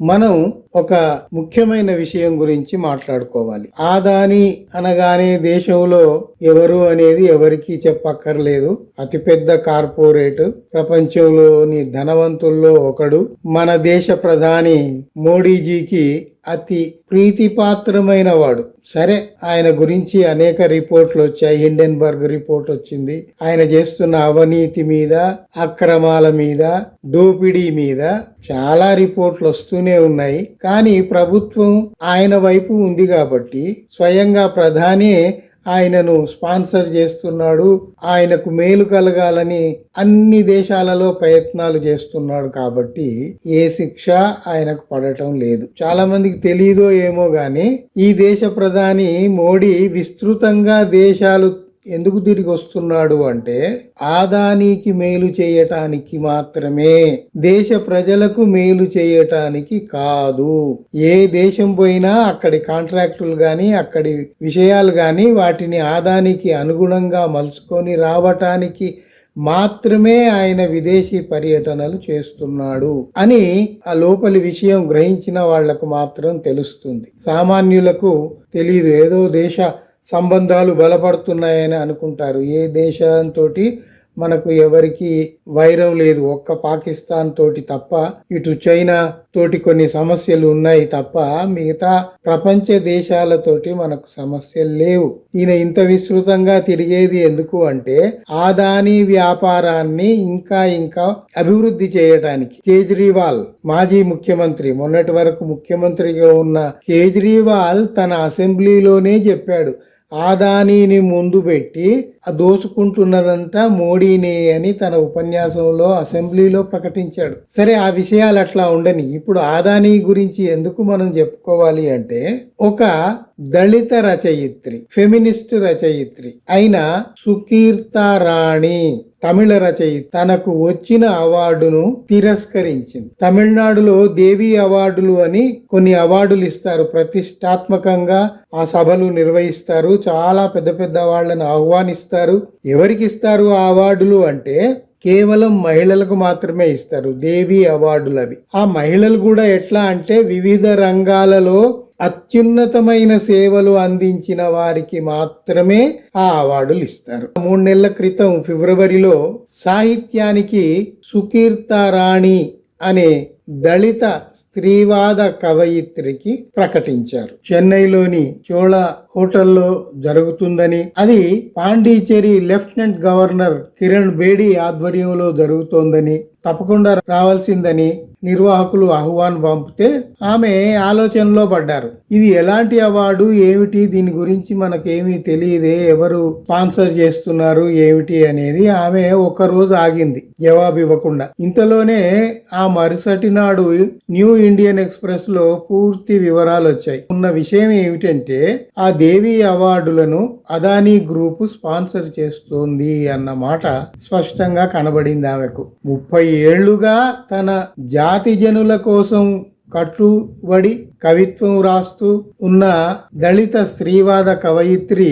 మనం ఒక ముఖ్యమైన విషయం గురించి మాట్లాడుకోవాలి. ఆదాని అనగానే దేశంలో ఎవరు అనేది ఎవరికి చెప్పక్కర్లేదు. అతిపెద్ద కార్పొరేట్ ప్రపంచంలోని ధనవంతుల్లో ఒకడు. మన దేశ ప్రధాని మోడీజీకి అతి ప్రీతిపాత్రమైన వాడు. సరే ఆయన గురించి అనేక రిపోర్ట్లు వచ్చాయి. హిండెన్బర్గ్ రిపోర్ట్ వచ్చింది. ఆయన చేస్తున్న అవినీతి మీద అక్రమాల మీద దోపిడీ మీద చాలా రిపోర్ట్లు వస్తూనే ఉన్నాయి. కానీ ప్రభుత్వం ఆయన వైపు ఉంది కాబట్టి స్వయంగా ప్రధాని ఆయనను స్పాన్సర్ చేస్తున్నాడు ఆయనకు మేలు కలగాలని అన్ని దేశాలలో ప్రయత్నాలు చేస్తున్నాడు కాబట్టి ఏ శిక్ష ఆయనకు పడటం లేదు. చాలా మందికి తెలియదో ఏమో గాని ఈ దేశ ప్రధాని మోడీ విస్తృతంగా దేశాలు ఎందుకు తిరిగి వస్తున్నాడు అంటే ఆదానికి మేలు చేయటానికి మాత్రమే. దేశ ప్రజలకు మేలు చేయటానికి కాదు. ఏ దేశం పోయినా అక్కడి కాంట్రాక్టులు కానీ అక్కడి విషయాలు కానీ వాటిని ఆదానికి అనుగుణంగా మలుచుకొని రావటానికి మాత్రమే ఆయన విదేశీ పర్యటనలు చేస్తున్నాడు అని ఆ లోపలి విషయం గ్రహించిన వాళ్ళకు మాత్రం తెలుస్తుంది. సామాన్యులకు తెలియదు. ఏదో దేశ సంబంధాలు బలపడుతున్నాయని అనుకుంటారు. ఏ దేశంతో మనకు ఎవరికి వైరం లేదు. ఒక్క పాకిస్తాన్ తోటి తప్ప ఇటు చైనా తోటి కొన్ని సమస్యలు ఉన్నాయి తప్ప మిగతా ప్రపంచ దేశాలతోటి మనకు సమస్యలు లేవు. ఈయన ఇంత విస్తృతంగా తిరిగేది ఎందుకు అంటే ఆదాని వ్యాపారాన్ని ఇంకా ఇంకా అభివృద్ధి చేయటానికి. కేజ్రీవాల్ మాజీ ముఖ్యమంత్రి మొన్నటి వరకు ముఖ్యమంత్రిగా ఉన్న కేజ్రీవాల్ తన అసెంబ్లీలోనే చెప్పాడు. ఆదానీని ముందు పెట్టి దోసుకుంటున్నదంతా మోడీనే అని తన ఉపన్యాసంలో అసెంబ్లీలో ప్రకటించాడు. సరే ఆ విషయాలు అట్లా ఉండని. ఇప్పుడు ఆదాని గురించి ఎందుకు మనం చెప్పుకోవాలి అంటే ఒక దళిత రచయిత్రి ఫెమినిస్ట్ రచయిత్రి అయిన సుకీర్త రాణి తమిళ రచయిత తనకు వచ్చిన అవార్డును తిరస్కరించింది. తమిళనాడులో దేవి అవార్డులు అని కొన్ని అవార్డులు ఇస్తారు. ప్రతిష్టాత్మకంగా ఆ సభలు నిర్వహిస్తారు. చాలా పెద్ద పెద్ద వాళ్ళని ఆహ్వానిస్తారు. ఎవరికి ఇస్తారు ఆ అవార్డులు అంటే కేవలం మహిళలకు మాత్రమే ఇస్తారు. దేవి అవార్డులు అవి. ఆ మహిళలు కూడా ఎట్లా అంటే వివిధ రంగాలలో అత్యున్నతమైన సేవలు అందించిన వారికి మాత్రమే ఆ అవార్డులు ఇస్తారు. మూడు నెలల క్రితం ఫిబ్రవరిలో సాహిత్యానికి సుకీర్త రాణి అనే దళిత స్త్రీవాద కవయిత్రికి ప్రకటించారు. చెన్నైలోని చోళ హోటల్లో జరుగుతుందని అది పాండిచేరి లెఫ్టినెంట్ గవర్నర్ కిరణ్ బేడి ఆధ్వర్యంలో జరుగుతోందని తప్పకుండా రావాల్సిందని నిర్వాహకులు ఆహ్వాన్ పంపితే ఆమె ఆలోచనలో పడ్డారు. ఇది ఎలాంటి అవార్డు ఏమిటి దీని గురించి మనకేమీ తెలియదే ఎవరు స్పాన్సర్ చేస్తున్నారు ఏమిటి అనేది ఆమె ఒక రోజు ఆగింది జవాబు ఇవ్వకుండా. ఇంతలోనే ఆ మరుసటి నాడు న్యూ ఇండియన్ ఎక్స్ప్రెస్లో పూర్తి వివరాలు వచ్చాయి. ఉన్న విషయం ఏమిటంటే ఆ దేవి అవార్డులను అదానీ గ్రూప్ స్పాన్సర్ చేస్తోంది అన్న మాట స్పష్టంగా కనబడింది ఆమెకు. ముప్పై ఏళ్ళుగా తన జాతి జనుల కోసం కట్టుబడి కవిత్వం రాస్తూ ఉన్న దళిత స్త్రీవాద కవయిత్రి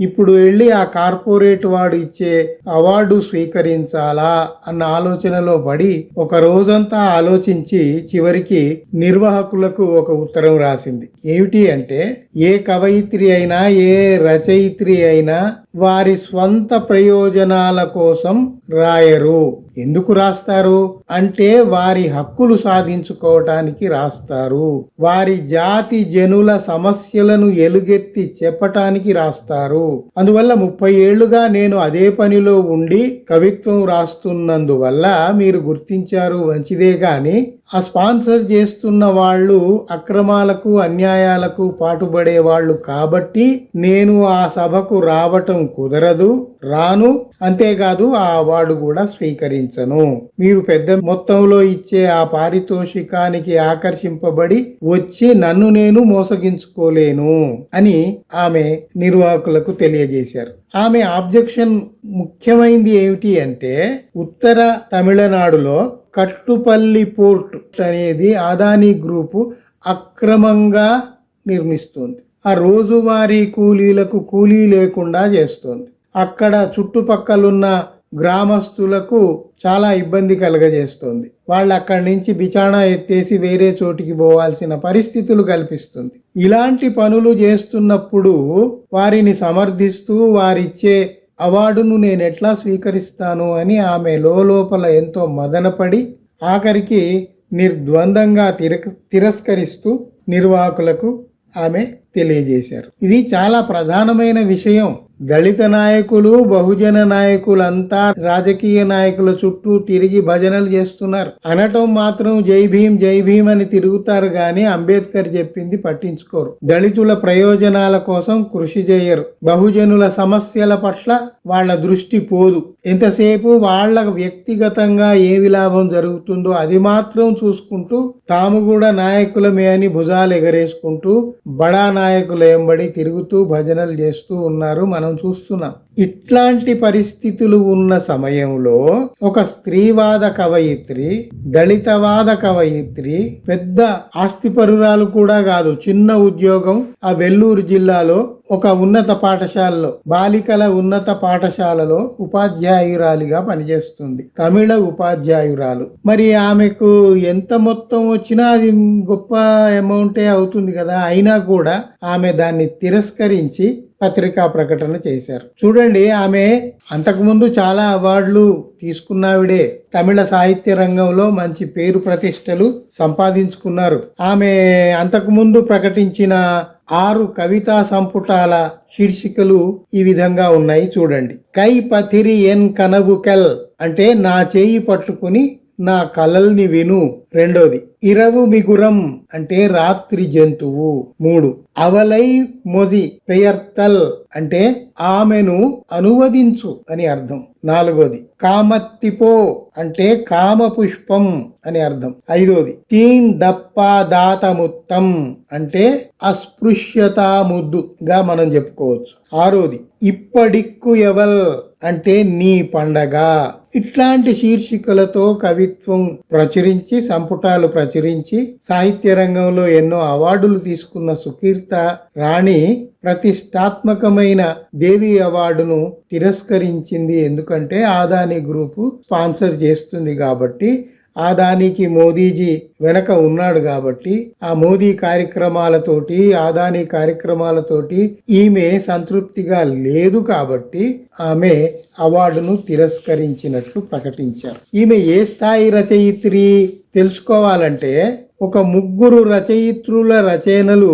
ఇప్పుడు వెళ్ళి ఆ కార్పొరేట్ వాడు ఇచ్చే అవార్డు స్వీకరించాలా అన్న ఆలోచనలో పడి ఒక రోజంతా ఆలోచించి చివరికి నిర్వాహకులకు ఒక ఉత్తరం రాసింది. ఏమిటి అంటే ఏ కవయిత్రి అయినా ఏ రచయిత్రి అయినా వారి స్వంత ప్రయోజనాల కోసం రాయరు. ఎందుకు రాస్తారు? అంటే వారి హక్కులు సాధించుకోవటానికి రాస్తారు. వారి జాతి జనుల సమస్యలను ఎలుగెత్తి చెప్పటానికి రాస్తారు. అందువల్ల ముప్పై ఏళ్ళుగా నేను అదే పనిలో ఉండి కవిత్వం రాస్తున్నందువల్ల మీరు గుర్తించారు మంచిదే గాని ఆ స్పాన్సర్ చేస్తున్న వాళ్ళు అక్రమాలకు అన్యాయాలకు పాటుపడే వాళ్ళు కాబట్టి నేను ఆ సభకు రావటం కుదరదు రాను. అంతేకాదు ఆ అవార్డు కూడా స్వీకరించను. మీరు పెద్ద మొత్తంలో ఇచ్చే ఆ పారితోషికానికి ఆకర్షింపబడి వచ్చి నన్ను నేను మోసగించుకోలేను అని ఆమె నిర్వాహకులకు తెలియజేశారు. ఆమె ఆబ్జెక్షన్ ముఖ్యమైనది ఏమిటి అంటే ఉత్తర తమిళనాడులో కట్టుపల్లి పోర్ట్ అనేది అదానీ గ్రూపు అక్రమంగా నిర్మిస్తుంది. ఆ రోజువారీ కూలీలకు కూలీ లేకుండా చేస్తుంది. అక్కడ చుట్టుపక్కలున్న గ్రామస్తులకు చాలా ఇబ్బంది కలగజేస్తుంది. వాళ్ళు అక్కడి నుంచి బిచాణా ఎత్తేసి వేరే చోటికి పోవాల్సిన పరిస్థితులు కల్పిస్తుంది. ఇలాంటి పనులు చేస్తున్నప్పుడు వారిని సమర్థిస్తూ వారిచ్చే అవార్డును నేను ఎట్లా స్వీకరిస్తాను అని ఆమె లోపల ఎంతో మదనపడి ఆఖరికి నిర్ద్వందంగా తిర తిరస్కరిస్తూ నిర్వాహకులకు ఆమె తెలియజేశారు. ఇది చాలా ప్రధానమైన విషయం. దళిత నాయకులు బహుజన నాయకులంతా రాజకీయ నాయకుల చుట్టూ తిరిగి భజనలు చేస్తున్నారు. అనటం మాత్రం జై భీం జై భీం అని తిరుగుతారు గాని అంబేద్కర్ చెప్పింది పట్టించుకోరు. దళితుల ప్రయోజనాల కోసం కృషి చేయరు. బహుజనుల సమస్యల పట్ల వాళ్ళ దృష్టి పోదు. ఎంతసేపు వాళ్ళ వ్యక్తిగతంగా ఏమి లాభం జరుగుతుందో అది మాత్రం చూసుకుంటూ తాము కూడా నాయకులమే అని భుజాలు ఎగరేసుకుంటూ బడా నాయకుల ఎంబడి తిరుగుతూ భజనలు చేస్తూ ఉన్నారు. మనం చూస్తున్నాం. ఇట్లాంటి పరిస్థితులు ఉన్న సమయంలో ఒక స్త్రీవాద కవయిత్రి దళితవాద కవయిత్రి పెద్ద ఆస్తిపరురాలు కూడా కాదు చిన్న ఉద్యోగం ఆ వెల్లూరు జిల్లాలో ఒక ఉన్నత పాఠశాలలో బాలికల ఉన్నత పాఠశాలలో ఉపాధ్యాయురాలిగా పనిచేస్తుంది. తమిళ ఉపాధ్యాయురాలు. మరి ఆమెకు ఎంత మొత్తం వచ్చినా అది గొప్ప అమౌంటే అవుతుంది కదా అయినా కూడా ఆమె దాన్ని తిరస్కరించి పత్రికా ప్రకటన చేశారు. చూడండి ఆమె అంతకుముందు చాలా అవార్డులు తీసుకున్నావిడే. తమిళ సాహిత్య రంగంలో మంచి పేరు ప్రతిష్టలు సంపాదించుకున్నారు. ఆమె అంతకుముందు ప్రకటించిన ఆరు కవితా సంపుటాల శీర్షికలు ఈ విధంగా ఉన్నాయి చూడండి. కై పథిరి ఎన్ కనబుకెల్ అంటే నా చేయి పట్టుకుని నా కలల్ని విను రెండోది. ఇరవు మిగురం అంటే రాత్రి జంతువు. మూడు. అవలై మొది పెయర్తల్ అంటే ఆమెను అనువదించు అని అర్థం. నాలుగోది. కామత్తిపో అంటే కామ పుష్పం అని అర్థం. ఐదోది. తీన్ డప్పా దాతముత్తం అంటే అస్పృశ్యతా ముద్దుగా మనం చెప్పుకోవచ్చు. ఆరోది. ఇప్పడిక్కు ఎవల్ అంటే నీ పండగ. ఇట్లాంటి శీర్షికలతో కవిత్వం ప్రచురించి సంపుటాలు ప్రచురించి సాహిత్య రంగంలో ఎన్నో అవార్డులు తీసుకున్న సుకీర్త రాణి ప్రతిష్టాత్మకమైన దేవి అవార్డును తిరస్కరించింది. ఎందుకంటే ఆదాని గ్రూపు స్పాన్సర్ చేస్తుంది కాబట్టి ఆదానికి మోదీజీ వెనక ఉన్నాడు కాబట్టి ఆ మోదీ కార్యక్రమాలతోటి ఆదాని కార్యక్రమాలతోటి ఈమె సంతృప్తిగా లేదు కాబట్టి ఆమె అవార్డును తిరస్కరించినట్లు ప్రకటించారు. ఈమె ఏ స్థాయి రచయిత్రి? తెలుసుకోవాలంటే ఒక ముగ్గురు రచయిత్రుల రచనలు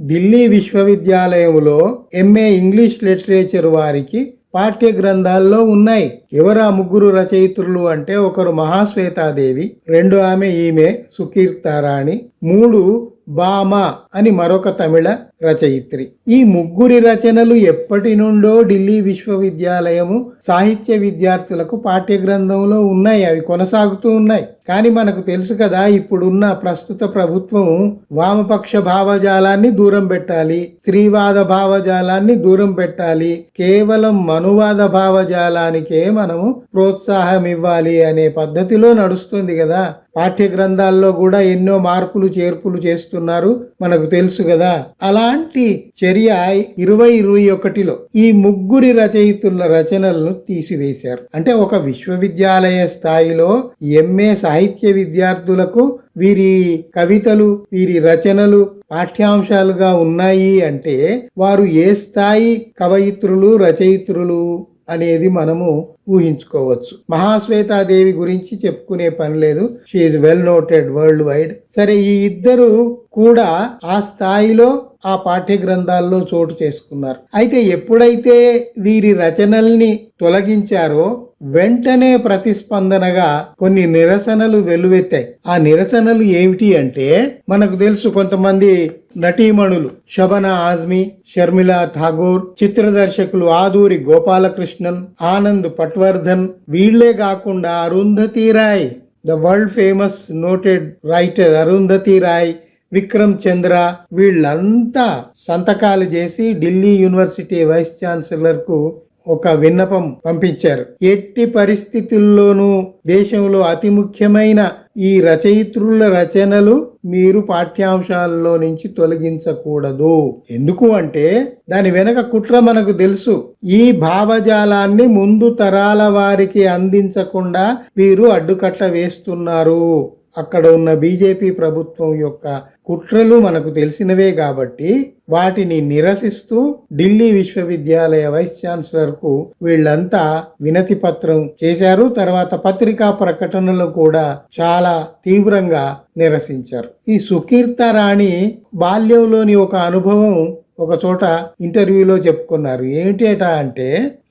ఢిల్లీ విశ్వవిద్యాలయంలో ఎంఏ ఇంగ్లీష్ లిటరేచర్ వారికి పాఠ్య గ్రంథాల్లో ఉన్నాయి. ఎవరు ఆ ముగ్గురు రచయిత్రులు అంటే ఒకరు మహాశ్వేతాదేవి రెండు ఆమె ఈమె సుకీర్తారాణి మూడు బామ అని మరొక తమిళ రచయిత్రి. ఈ ముగ్గురి రచనలు ఎప్పటి నుండో ఢిల్లీ విశ్వవిద్యాలయము సాహిత్య విద్యార్థులకు పాఠ్య గ్రంథంలో ఉన్నాయి. అవి కొనసాగుతూ ఉన్నాయి. కానీ మనకు తెలుసు కదా ఇప్పుడున్న ప్రస్తుత ప్రభుత్వం వామపక్ష భావజాలాన్ని దూరం పెట్టాలి స్త్రీవాద భావజాలాన్ని దూరం పెట్టాలి కేవలం మనువాద భావజాలానికే మనము ప్రోత్సాహం ఇవ్వాలి అనే పద్ధతిలో నడుస్తుంది కదా. పాఠ్య గ్రంథాల్లో కూడా ఎన్నో మార్పులు చేర్పులు చేస్తున్నారు. మనకు తెలుసు కదా. అలా అలాంటి చర్య ఇరవై ఇరవై ఒకటిలో ఈ ముగ్గురి రచయితుల రచనలను తీసివేశారు. అంటే ఒక విశ్వవిద్యాలయ స్థాయిలో ఎంఏ సాహిత్య విద్యార్థులకు వీరి కవితలు వీరి రచనలు పాఠ్యాంశాలుగా ఉన్నాయి అంటే వారు ఏ స్థాయి కవయిత్రులు రచయిత్రులు అనేది మనము ఊహించుకోవచ్చు. మహాశ్వేతాదేవి గురించి చెప్పుకునే పని లేదు. She well noted world wide సరే ఈ ఇద్దరు కూడా ఆ స్థాయిలో ఆ పాఠ్య గ్రంథాల్లో చోటు చేసుకున్నారు. అయితే ఎప్పుడైతే వీరి రచనల్ని తొలగించారో వెంటనే ప్రతిస్పందనగా కొన్ని నిరసనలు వెలువెత్తాయి. ఆ నిరసనలు ఏమిటి అంటే మనకు తెలుసు కొంతమంది నటీమణులు శబన ఆజ్మీ షర్మిల ఠాగూర్ చిత్ర దర్శకులు ఆదూరి గోపాలకృష్ణన్ ఆనంద్ పట్వర్ధన్. వీళ్ళే కాకుండా Arundhati Roy the world famous noted writer Arundhati Roy Vikram Chandra వీళ్ళంతా సంతకాలు చేసి ఢిల్లీ యూనివర్సిటీ వైస్ ఛాన్సలర్కు ఒక విన్నపం పంపించారు. ఎట్టి పరిస్థితుల్లోనూ దేశంలో అతి ముఖ్యమైన ఈ రచయిత్రుల రచనలు మీరు పాఠ్యాంశాలలో నుంచి తొలగించకూడదు. ఎందుకు అంటే దాని వెనక కుట్ర మనకు తెలుసు. ఈ భావజాలాన్ని ముందు తరాల వారికి అందించకుండా వీరు అడ్డుకట్ట వేస్తున్నారు. అక్కడ ఉన్న బీజేపీ ప్రభుత్వం యొక్క కుట్రలు మనకు తెలిసినవే కాబట్టి వాటిని నిరసిస్తూ ఢిల్లీ విశ్వవిద్యాలయ వైస్ ఛాన్సలర్కు వీళ్ళంతా వినతి పత్రం చేశారు. తర్వాత పత్రికా ప్రకటనలు కూడా చాలా తీవ్రంగా నిరసించారు. ఈ సుకీర్త రాణి బాల్యంలోని ఒక అనుభవం ఒక చోట ఇంటర్వ్యూలో చెప్పుకున్నారు. ఏమిటేట అంటే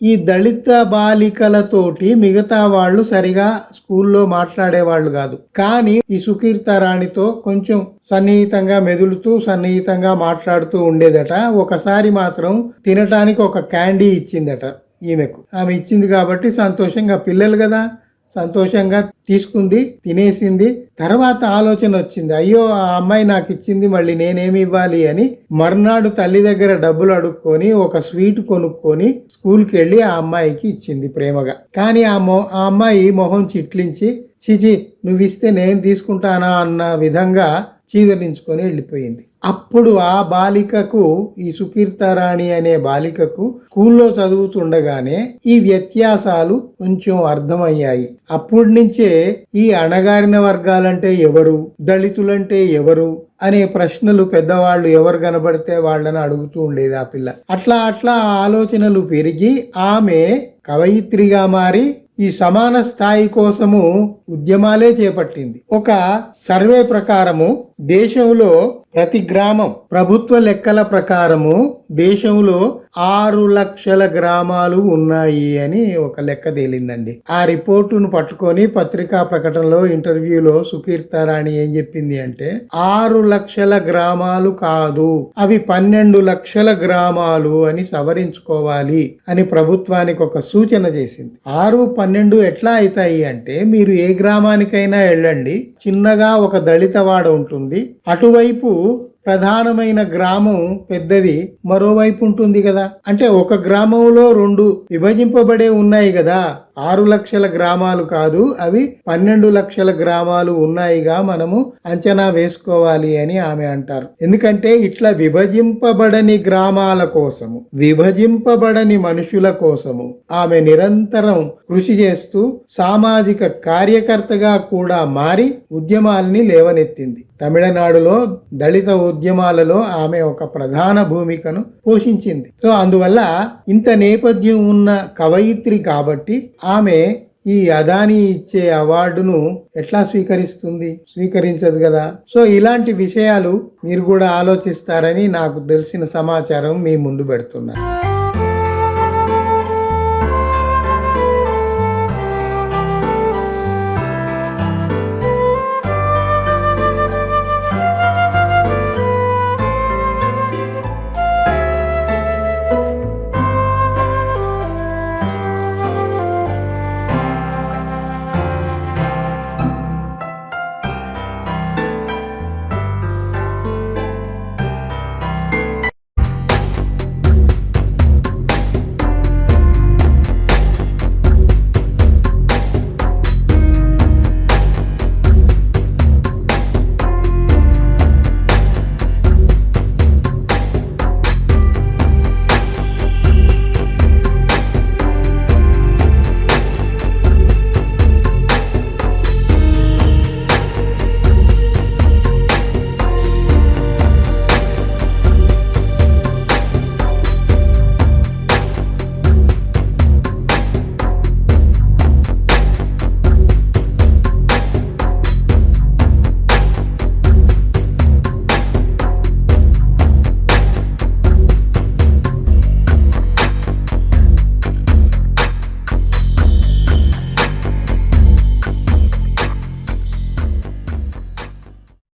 ఈ దళిత బాలికలతోటి మిగతా వాళ్ళు సరిగా స్కూల్లో మాట్లాడేవాళ్ళు కాదు. కానీ ఈ సుకీర్త రాణితో కొంచెం సన్నిహితంగా మెదులుతూ సన్నిహితంగా మాట్లాడుతూ ఉండేదట. ఒకసారి మాత్రం తినటానికి ఒక క్యాండీ ఇచ్చిందట ఈమెకు. ఆమె ఇచ్చింది కాబట్టి సంతోషంగా పిల్లలు కదా సంతోషంగా తీసుకుంది తినేసింది. తర్వాత ఆలోచన వచ్చింది అయ్యో ఆ అమ్మాయి నాకు ఇచ్చింది మళ్ళీ నేనేమి ఇవ్వాలి అని మర్నాడు తల్లి దగ్గర డబ్బులు అడుక్కొని ఒక స్వీట్ కొనుక్కొని స్కూల్కి వెళ్ళి ఆ అమ్మాయికి ఇచ్చింది ప్రేమగా. కానీ ఆ మొ ఆ అమ్మాయి మొహం చిట్లించి చిచి నువ్వు ఇస్తే నేను తీసుకుంటానా అన్న విధంగా చీదరించుకొని వెళ్ళిపోయింది. అప్పుడు ఆ బాలికకు ఈ సుకీర్తారాణి అనే బాలికకు స్కూల్లో చదువుతుండగానే ఈ వ్యత్యాసాలు కొంచెం అర్థమయ్యాయి. అప్పటి నుంచే ఈ అణగారిన వర్గాలంటే ఎవరు దళితులంటే ఎవరు అనే ప్రశ్నలు పెద్దవాళ్ళు ఎవరు కనబడితే వాళ్ళని అడుగుతూ ఉండేది ఆ పిల్ల. అట్లా అట్లా ఆలోచనలు పెరిగి ఆమె కవయిత్రిగా మారి ఈ సమాన స్థాయి కోసము ఉద్యమాలే చేపట్టింది. ఒక సర్వే ప్రకారము దేశంలో ప్రతి గ్రామం. ప్రభుత్వ లెక్కల ప్రకారము దేశంలో ఆరు లక్షల గ్రామాలు ఉన్నాయి అని ఒక లెక్క తేలిందండి. ఆ రిపోర్టును పట్టుకొని పత్రికా ప్రకటనలో ఇంటర్వ్యూలో సుకీర్తారాణి ఏం చెప్పింది అంటే ఆరు లక్షల గ్రామాలు కాదు అవి పన్నెండు లక్షల గ్రామాలు అని సవరించుకోవాలి అని ప్రభుత్వానికి ఒక సూచన చేసింది. ఆరు పన్నెండు ఎట్లా అవుతాయి అంటే మీరు ఏ గ్రామానికైనా వెళ్ళండి చిన్నగా ఒక దళిత వాడ ఉంటుంది అటువైపు ప్రధానమైన గ్రామం పెద్దది మరోవైపు ఉంటుంది కదా? అంటే ఒక గ్రామంలో రెండు విభజింపబడే ఉన్నాయి కదా? ఆరు లక్షల గ్రామాలు కాదు అవి పన్నెండు లక్షల గ్రామాలు ఉన్నాయిగా మనము అంచనా వేసుకోవాలి అని ఆమె అంటారు. ఎందుకంటే ఇట్లా విభజింపబడని గ్రామాల కోసము విభజింపబడని మనుషుల కోసము ఆమె నిరంతరం కృషి చేస్తూ సామాజిక కార్యకర్తగా కూడా మారి ఉద్యమాల్ని లేవనెత్తింది. తమిళనాడులో దళిత ఉద్యమాలలో ఆమె ఒక ప్రధాన భూమికను పోషించింది. సో అందువల్ల ఇంత నేపథ్యం ఉన్న కవయిత్రి కాబట్టి ఆమె ఈ అదాని ఇచ్చే అవార్డును ఎట్లా స్వీకరిస్తుంది? స్వీకరించదు కదా. సో ఇలాంటి విషయాలు మీరు కూడా ఆలోచిస్తారని నాకు తెలిసిన సమాచారం మీ ముందు పెడుతున్నాను